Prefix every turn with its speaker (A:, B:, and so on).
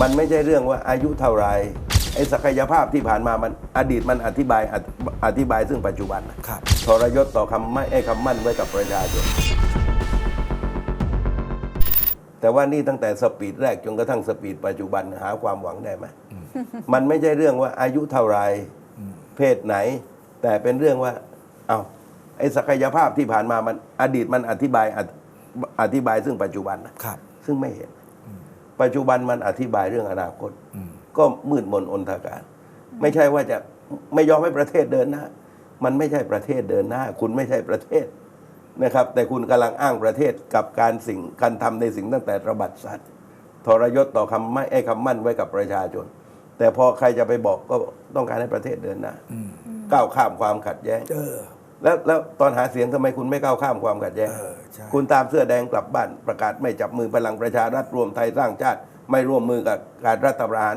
A: มันไม่ใช่เรื่องว่าอายุเท่าไหรไอ้ศักยภาพที่ผ่านมามันอดีตมันอธิบายอธิอธิบายซึ่งปัจจุบันน่ะ
B: ครับ
A: ทรยศต่อคำไม่ไอ้คำมั่นไว้กับประชาชนแต่ว่านี่ตั้งแต่สปีดแรกจนกระทั่งสปีดปัจจุบันหาความหวังได้ไหมมันไม่ใช่เรื่องว่าอายุเท่าไหรเพศไหน แต่เป็นเรื่องว่า เอาไอ้ศักยภาพที่ผ่านมามันอดีตมันอธิบายอธิอธิบายซึ่งปัจจุบันน่ะ
B: ครับ
A: ซึ่งไม่เห็น ปัจจุบันมันอธิบายเรื่องอนาคต
B: อืม
A: ก็มืดมนอนทการ ไม่ใช่ว่าจะไม่ยอมให้ประเทศเดินหน้า มันไม่ใช่ประเทศเดินหน้า คุณไม่ใช่ประเทศนะครับ แต่คุณกำลังอ้างประเทศกับการสิ่งการทำในสิ่งตั้งแต่ระบัดสัตว์ทรยศต่อคำไม่ไอ้คำมั่นไว้กับประชาชน แต่พอใครจะไปบอกก็ต้องการให้ประเทศเดินหน้าก้าวข้ามความขัดแย้ง
B: เออ
A: แล้วแล้วตอนหาเสียงทำไมคุณไม่ก้าวข้ามความขัดแย้ง
B: เออใช่
A: คุณตามเสื้อแดงกลับบ้านประกาศไม่จับมือพลังประชารัฐรวมไทยสร้างชาติ ไม่ร่วมมือกับการรัฐประหาร